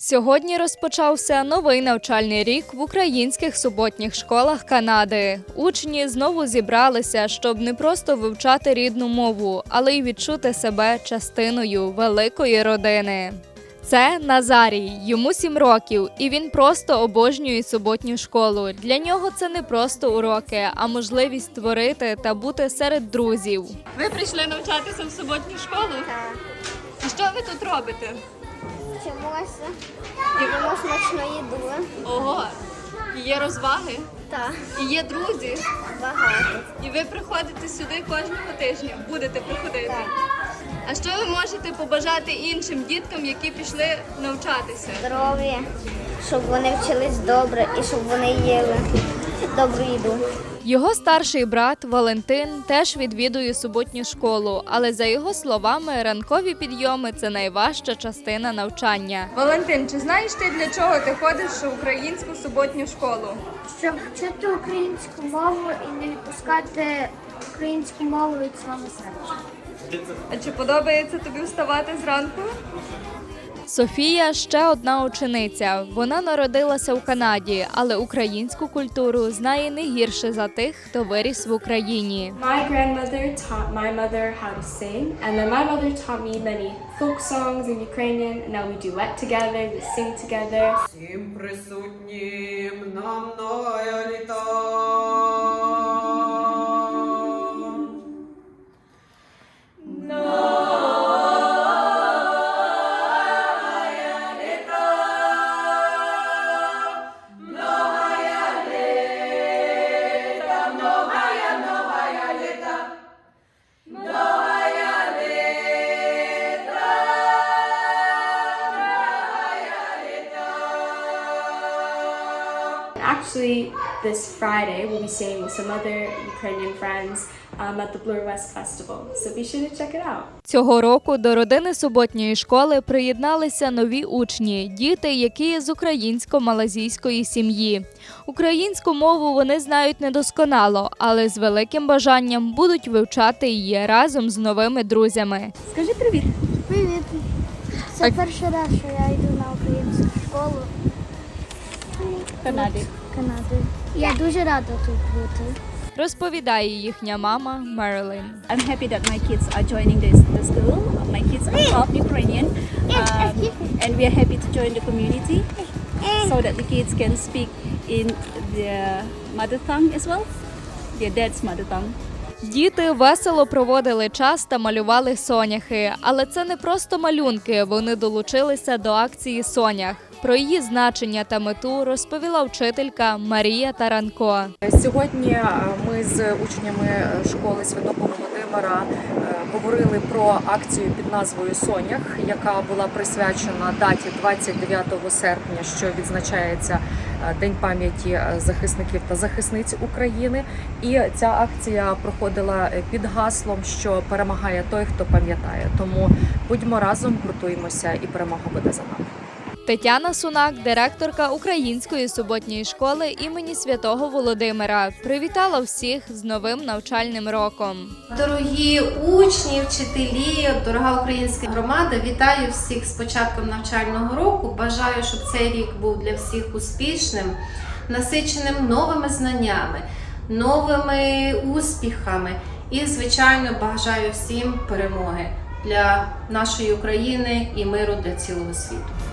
Сьогодні розпочався новий навчальний рік в українських суботніх школах Канади. Учні знову зібралися, щоб не просто вивчати рідну мову, але й відчути себе частиною великої родини. Це Назарій, йому сім років, і він просто обожнює суботню школу. Для нього це не просто уроки, а можливість творити та бути серед друзів. Ви прийшли навчатися в суботню школу? Так. Що ви тут робите? Вчимося. Їмо смачну їду. Ого, є розваги, Так. і є друзі. Багато. І ви приходите сюди кожного тижня, будете приходити. Так. А що ви можете побажати іншим діткам, які пішли навчатися? Здоров'я, щоб вони вчились добре і щоб вони їли добру їду. Його старший брат Валентин теж відвідує суботню школу, але за його словами, ранкові підйоми це найважча частина навчання. Валентин, чи знаєш ти для чого ти ходиш в українську суботню школу? Щоб вчити українську мову і не відпускати українську мову від свого серця. А чи подобається тобі вставати зранку? Софія ще одна учениця. Вона народилася в Канаді, але українську культуру знає не гірше за тих, хто виріс в Україні. My grandmother taught my mother how to sing, and then my mother taught me many folk songs in Ukrainian. And now we duet together, we sing together. Всім присутнім нам Actually, this Friday we'll be singing with some other Ukrainian friends um, at the Blur West Festival. So be sure to check it out. Цього року до родини суботньої школи приєдналися нові учні, діти, які є з українсько-малазійської сім'ї. Українську мову вони знають недосконало, але з великим бажанням будуть вивчати її разом з новими друзями. Скажи привіт. Привіт. Це перший раз, що я йду на українську школу Канаді. Канади. Я дуже рада тут бути. Розповідає їхня мама Мерлін. I'm happy that my kids are joining this the school. My kids are half Ukrainian, um, and we are happy to join the community so that the kids can speak in their mother tongue as well, their dad's mother tongue. Діти весело проводили час та малювали соняхи, але це не просто малюнки. Вони долучилися до акції Сонях. Про її значення та мету розповіла вчителька Марія Таранко. Сьогодні е, ми з учнями школи Святого Володимира е, говорили про акцію під назвою Сонях, яка була присвячена даті 29 серпня, що відзначається е, День пам'яті е, захисників та захисниць України. І ця акція проходила під гаслом, що перемагає той, хто пам'ятає. Тому будьмо разом, гуртуємося, і перемога буде за нами. Тетяна Сунак, директорка Української суботньої школи імені Святого Володимира, привітала всіх з новим навчальним роком. Дорогі учні, вчителі, дорога українська громада, вітаю всіх з початком навчального року. Бажаю, щоб цей рік був для всіх успішним, насиченим новими знаннями, новими успіхами. І, звичайно, бажаю всім перемоги для нашої України і миру для цілого світу.